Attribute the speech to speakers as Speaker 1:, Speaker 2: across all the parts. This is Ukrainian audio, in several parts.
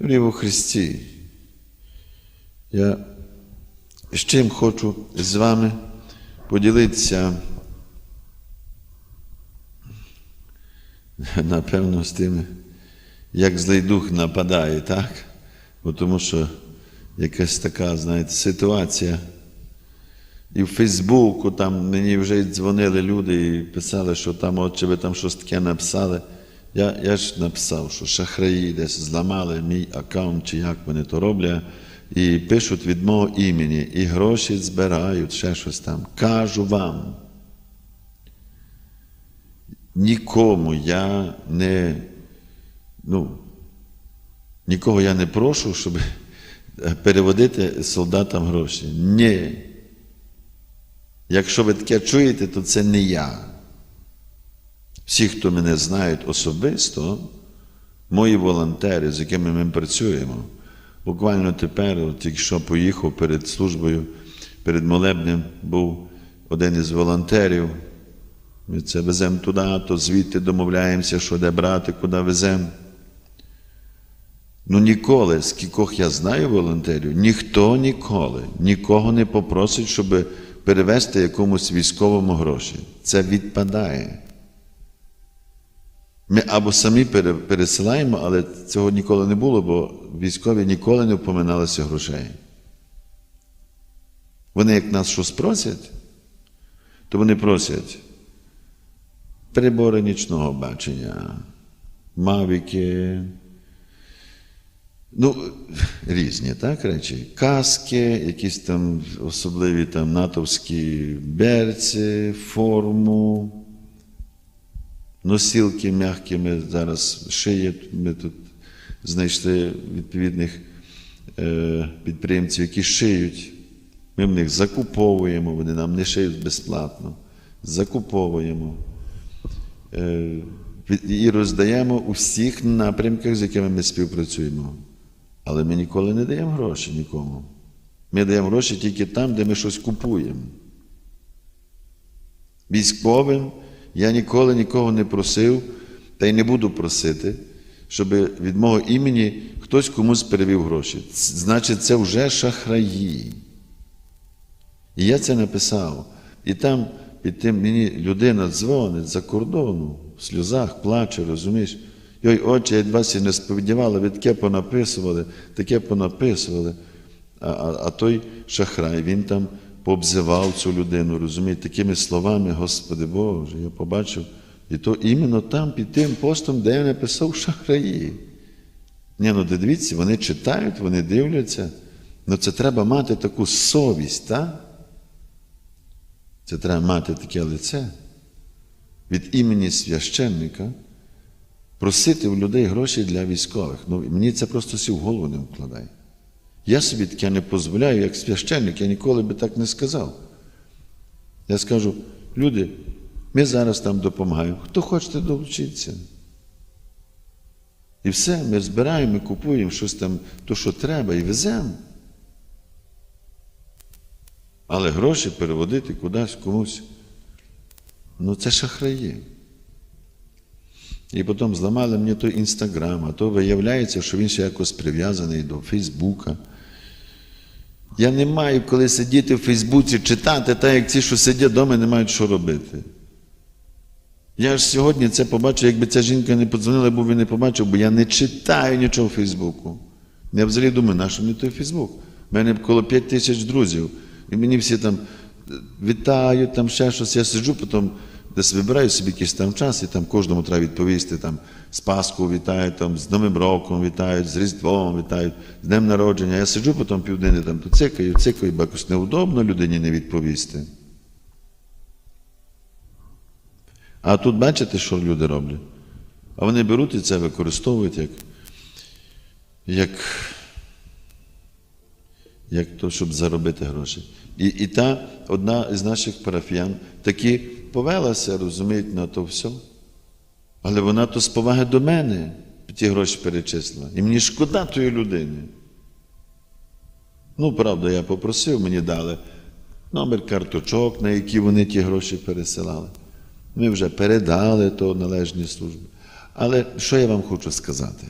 Speaker 1: Дорогі у Христі, я з чим хочу з вами поділитися, напевно, з тим, як злий дух нападає, так? Бо тому що якась така, знаєте, ситуація. І в Фейсбуку там мені вже дзвонили люди і писали, що там, от чи ви там щось таке написали. Я я ж написав, що шахраї десь зламали мій аккаунт, чи як вони то роблять, і пишуть від мого імені, і гроші збирають, ще щось там. Кажу вам. Нікому я не, ну, нікого я не прошу, щоб переводити солдатам гроші. Ні. Якщо ви таке чуєте, то це не я. Всі, хто мене знають особисто, мої волонтери, з якими ми працюємо, буквально тепер, от тільки що поїхав перед службою, перед молебнем, був один із волонтерів. Ми це веземо туди, то звідти домовляємося, що де брати, куди веземо. Ну ніколи, з кількох я знаю волонтерів, ніхто ніколи нікого не попросить, щоб перевести якомусь військовому гроші. Це відпадає. Ми або самі пересилаємо, але цього ніколи не було, бо військові ніколи не впоминалися грошей. Вони, як нас щось просять, то вони просять прибори нічного бачення, мавіки, ну, різні так, речі, каски, якісь там особливі там натовські берці, форму. Носілки м'які ми зараз шиють. Ми тут знайшли відповідних е, підприємців, які шиють. Ми в них закуповуємо, вони нам не шиють безплатно. Закуповуємо е, і роздаємо у всіх напрямках, з якими ми співпрацюємо. Але ми ніколи не даємо гроші нікому. Ми даємо гроші тільки там, де ми щось купуємо. Військовим. Я ніколи нікого не просив, та й не буду просити, щоб від мого імені хтось комусь перевів гроші. Значить, це вже шахраї. І я це написав. І там під тим мені людина дзвонить за кордону, в сльозах плаче, розумієш? Йой, отче, я вас і не сповідівали, ви таке понаписували, таке понаписували. А, а, а той шахрай, він там пообзивав цю людину, розумієте, такими словами, Господи Боже, я побачив. І то іменно там, під тим постом, де я написав шахраї. Ні, ну дивіться, вони читають, вони дивляться. Ну це треба мати таку совість, так? Це треба мати таке лице від імені священника, просити у людей гроші для військових. Ну, Мені це просто всі в голову не вкладає. Я собі таке не дозволяю, як священник, я ніколи би так не сказав. Я скажу, люди, ми зараз там допомагаємо. Хто хочете долучитися? І все, ми збираємо, ми купуємо щось там, то, що треба, і веземо. Але гроші переводити кудись комусь. Ну, це шахраї. І потім зламали мені той інстаграм, а то виявляється, що він ще якось прив'язаний до Фейсбука. Я не маю коли сидіти в Фейсбуці, читати, так як ці, що сидять вдома, не мають що робити. Я ж сьогодні це побачив, якби ця жінка не подзвонила, бо він не побачив, бо я не читаю нічого в Фейсбуку. Я взагалі думаю, на що мені той Фейсбук? У мене коло 5 тисяч друзів. І мені всі там вітають, там ще щось. Я сиджу, потім десь вибираю собі якийсь там час, і там кожному треба відповісти, там з Пасху вітають, там, з Новим роком вітають, з Різдвом вітають, з Днем народження. Я сиджу потім південні там цикаю, цикаю, бо якось неудобно людині не відповісти. А тут бачите, що люди роблять? А вони беруть і це використовують як, як, як то, щоб заробити гроші. І і та одна із наших парафіян таки повелася, розуміють, на то все. Але вона то з поваги до мене ті гроші перечислила. І мені шкода тої людини. Ну, правда, я попросив, мені дали номер карточок, на які вони ті гроші пересилали. Ми вже передали то належні служби. Але що я вам хочу сказати?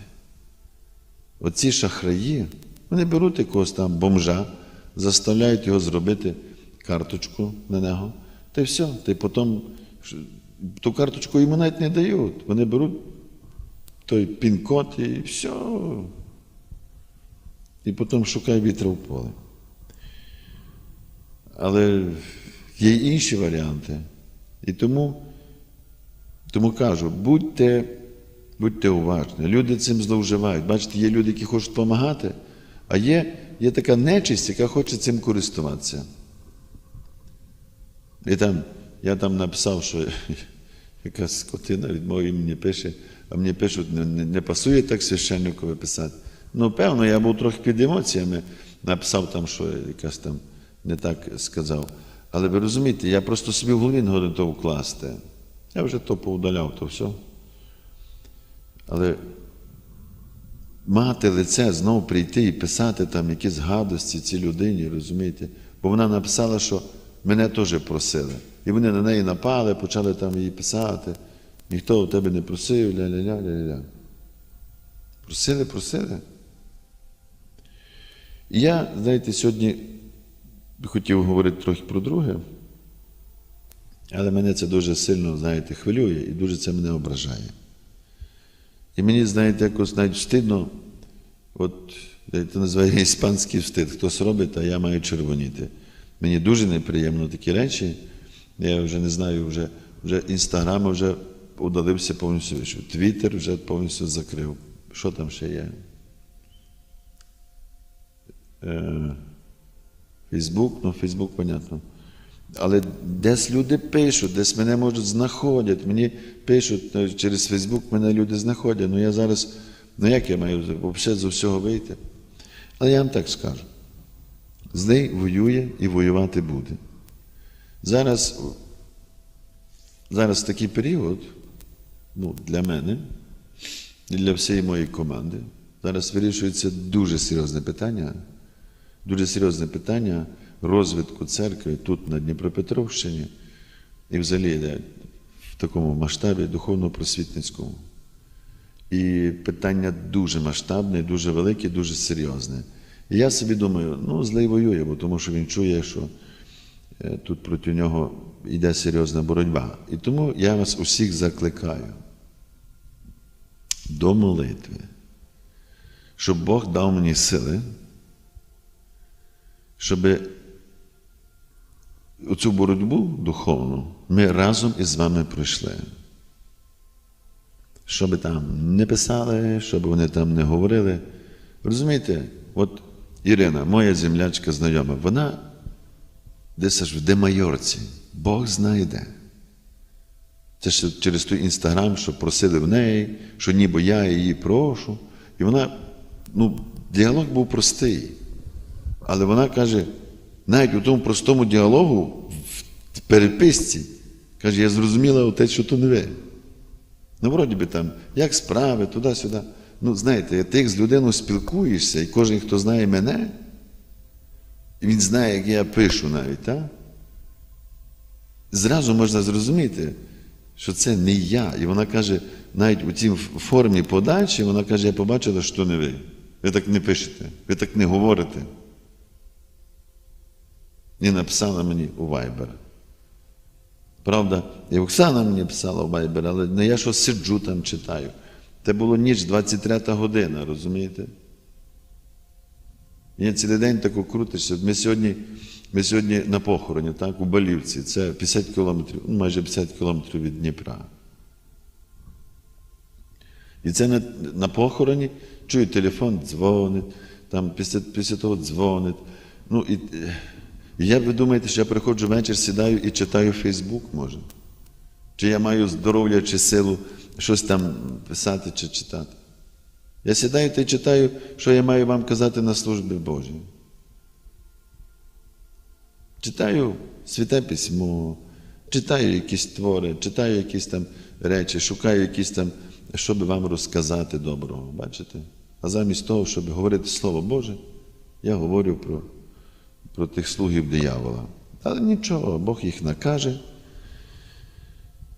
Speaker 1: Оці шахраї, вони беруть якогось там бомжа, заставляють його зробити карточку на нього, та й все. Та й потім ту карточку йому навіть не дають. Вони беруть той пін-код і все. І потім шукає вітра в поле. Але є інші варіанти. І тому, тому кажу, будьте, будьте уважні. Люди цим зловживають. Бачите, є люди, які хочуть допомагати, а є, є така нечисть, яка хоче цим користуватися. І там, я там написав, що якась скотина від мого імені пише, а мені пишуть, не, не, не пасує так священникові писати. Ну, певно, я був трохи під емоціями, написав там, що якась там не так сказав. Але ви розумієте, я просто собі в голові не годен то вкласти. Я вже то поудаляв, то все. Але мати лице знову прийти і писати там якісь гадості цій людині, розумієте? Бо вона написала, що мене теж просили. І вони на неї напали, почали там її писати. Ніхто у тебе не просив, ля-ля-ля, ля-ля. Просили, просили. І я, знаєте, сьогодні хотів говорити трохи про друге, але мене це дуже сильно, знаєте, хвилює і дуже це мене ображає. І мені, знаєте, якось навіть встидно, от це називає іспанський встид. Хтось робить, а я маю червоніти. Мені дуже неприємно такі речі. Я вже не знаю, вже, вже інстаграм вже удалився повністю. Твіттер вже повністю закрив. Що там ще є? Е, Фейсбук, ну Фейсбук, понятно. Але десь люди пишуть, десь мене можуть знаходять. Мені пишуть ну, через Фейсбук мене люди знаходять. Ну я зараз, ну як я маю взагалі з усього вийти? Але я вам так скажу: злий воює і воювати буде. Зараз, зараз такий період, ну, для мене і для всієї моєї команди, зараз вирішується дуже серйозне питання, дуже серйозне питання розвитку церкви тут, на Дніпропетровщині, і взагалі в такому масштабі духовно-просвітницькому. І питання дуже масштабне, дуже велике, дуже серйозне. І я собі думаю, ну, злий воює, бо тому що він чує, що е, тут проти нього йде серйозна боротьба. І тому я вас усіх закликаю до молитви, щоб Бог дав мені сили, щоб оцю боротьбу духовну ми разом із вами пройшли. Що би там не писали, що би вони там не говорили. Розумієте, от Ірина, моя землячка знайома, вона десь аж в Демайорці, Бог знайде. Це ще через той інстаграм, що просили в неї, що ніби я її прошу. І вона, ну, діалог був простий. Але вона каже, навіть у тому простому діалогу, в переписці, каже, я зрозуміла отець, що то не ви. Ну, вроді би там, як справи, туди-сюди. Ну, знаєте, ти як з людиною спілкуєшся, і кожен, хто знає мене, він знає, як я пишу навіть, так? Зразу можна зрозуміти, що це не я. І вона каже, навіть у цій формі подачі, вона каже, я побачила, що не ви. Ви так не пишете, ви так не говорите. І написала мені у Viber. Правда, і Оксана мені писала в Viber, але не я що сиджу там читаю. Це було ніч 23 година, розумієте? Я цілий день тако крутишся. Ми сьогодні, ми сьогодні на похороні, так, у Балівці. Це 50 кілометрів, ну, майже 50 кілометрів від Дніпра. І це на, на похороні, чую, телефон дзвонить, там після, після того дзвонить. Ну, і, і я ви думаєте, що я приходжу вечір, сідаю і читаю Фейсбук, може? Чи я маю здоров'я чи силу щось там писати чи читати? Я сідаю та читаю, що я маю вам казати на службі Божій. Читаю святе письмо, читаю якісь твори, читаю якісь там речі, шукаю якісь там, що би вам розказати доброго, бачите? А замість того, щоб говорити Слово Боже, я говорю про, про тих слугів диявола. Але нічого, Бог їх накаже.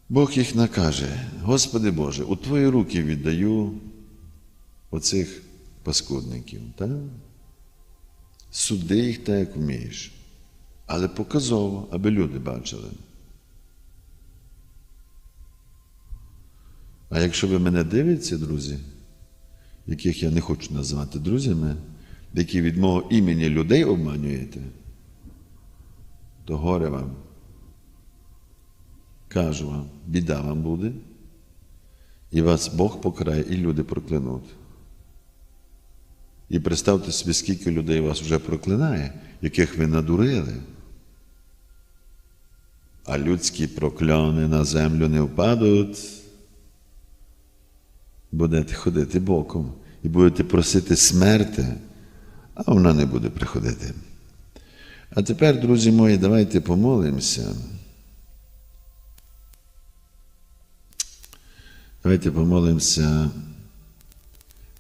Speaker 1: Бог їх накаже. Господи Боже, у Твої руки віддаю оцих паскудників. Так? Суди їх так, як вмієш. Але показово, аби люди бачили. А якщо ви мене дивитеся, друзі, яких я не хочу називати друзями, які від мого імені людей обманюєте, то горе вам. Кажу вам, біда вам буде, і вас Бог покарає, і люди проклянуть. І представте собі, скільки людей вас вже проклинає, яких ви надурили. А людські прокляни на землю не впадуть. Будете ходити боком і будете просити смерти, а вона не буде приходити. А тепер, друзі мої, давайте помолимося. Давайте помолимося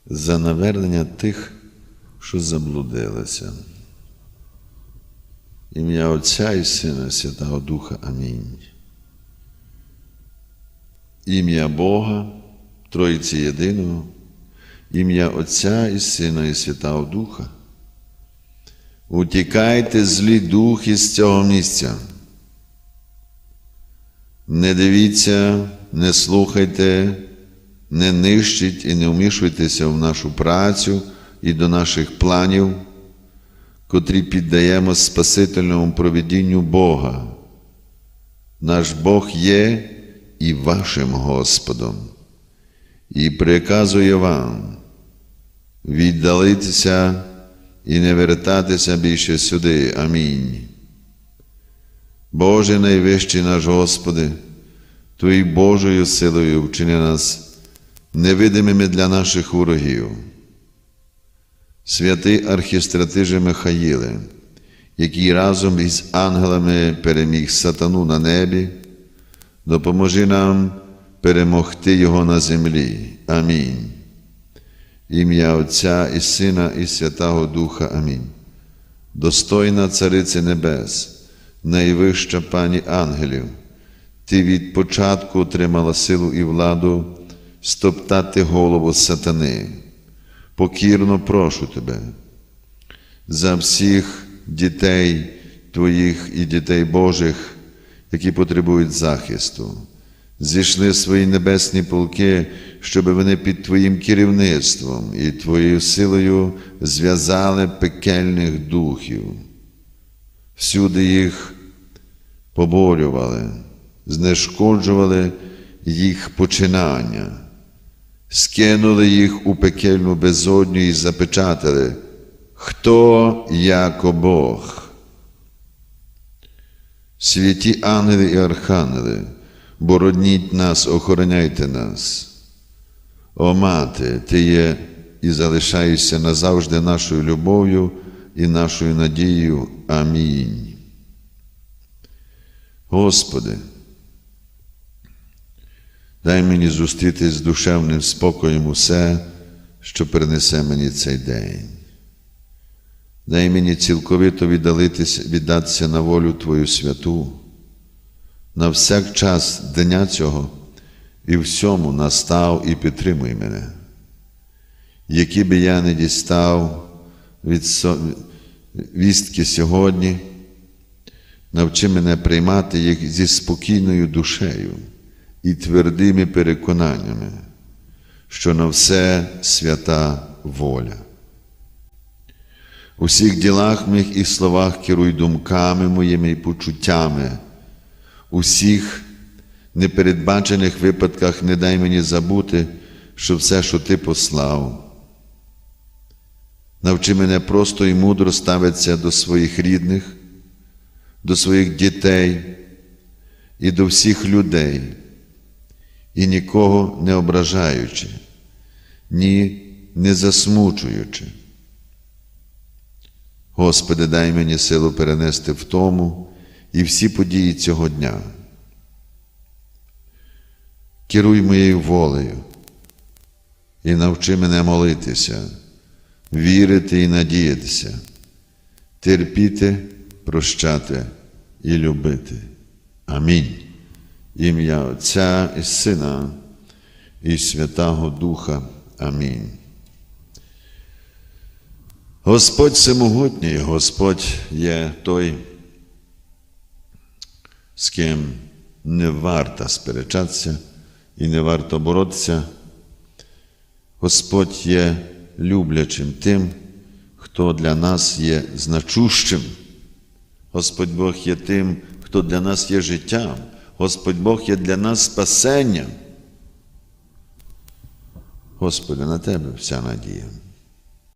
Speaker 1: за навернення тих, що заблудилися. Ім'я Отця і Сина, Святого Духа. Амінь. Ім'я Бога, Троїці Єдиного, ім'я Отця і Сина і Святого Духа. Утікайте злі духи з цього місця. Не дивіться, не слухайте, не нищіть і не вмішуйтеся в нашу працю і до наших планів, котрі піддаємо Спасительному провідінню Бога. Наш Бог є і вашим Господом, і приказує вам віддалитися і не вертатися більше сюди. Амінь. Боже найвищий наш Господи, Твоєю Божою силою вчини нас невидимими для наших ворогів. Святий архістратиже Михаїле, який разом із ангелами переміг сатану на небі, допоможи нам перемогти Його на землі. Амінь. Ім'я Отця і Сина, і Святого Духа. Амінь. Достойна Цариці Небес, найвища пані ангелів, ти від початку отримала силу і владу стоптати голову сатани. Покірно прошу тебе за всіх дітей Твоїх і дітей Божих, які потребують захисту. Зійшли свої небесні полки, щоб вони під Твоїм керівництвом і Твоєю силою зв'язали пекельних духів. Всюди їх поборювали, знешкоджували їх починання, скинули їх у пекельну безодню і запечатали, хто яко Бог. Святі ангели і архангели, бородніть нас, охороняйте нас. О мати, Ти є і залишаєшся назавжди нашою любов'ю і нашою надією. Амінь. Господи, дай мені зустрітись з душевним спокоєм усе, що принесе мені цей день. Дай мені цілковито віддатися на волю Твою святу, на всяк час дня цього і всьому настав і підтримуй мене. Які би я не дістав від вістки сьогодні, навчи мене приймати їх зі спокійною душею і твердими переконаннями, що на все свята воля. У всіх ділах моїх і словах керуй думками моїми і почуттями, у всіх непередбачених випадках не дай мені забути, що все, що ти послав. Навчи мене просто і мудро ставитися до своїх рідних, до своїх дітей і до всіх людей, і нікого не ображаючи, ні не засмучуючи. Господи, дай мені силу перенести в тому і всі події цього дня. Керуй моєю волею і навчи мене молитися, вірити і надіятися, терпіти, прощати і любити. Амінь. Ім'я Отця і Сина і Святого Духа. Амінь. Господь всемогутній, Господь є той, з ким не варто сперечатися і не варто боротися. Господь є люблячим тим, хто для нас є значущим. Господь Бог є тим, хто для нас є життям. Господь Бог є для нас спасенням. Господи, на Тебе вся надія.